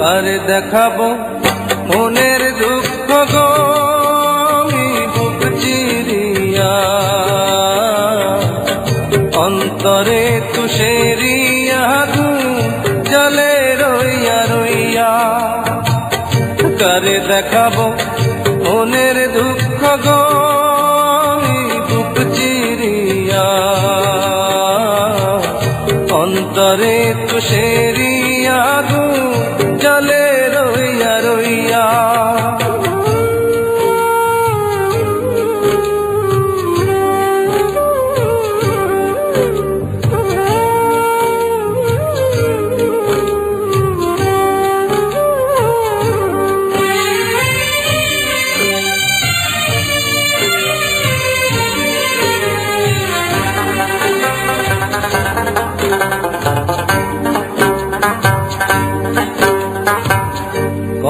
কারে দেখাবো মনের দুঃখ গো চিরিয়া অন্তরে তুষেরিয়া গু জলে রইয়া রইয়া। কারে দেখাবো মনের দুঃখ গো চিরিয়া অন্তরে তুষেরিয়া গু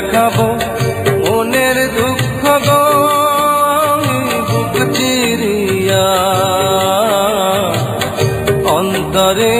দেখাবো মনের দুঃখ গো চিরিয়া। অন্তরে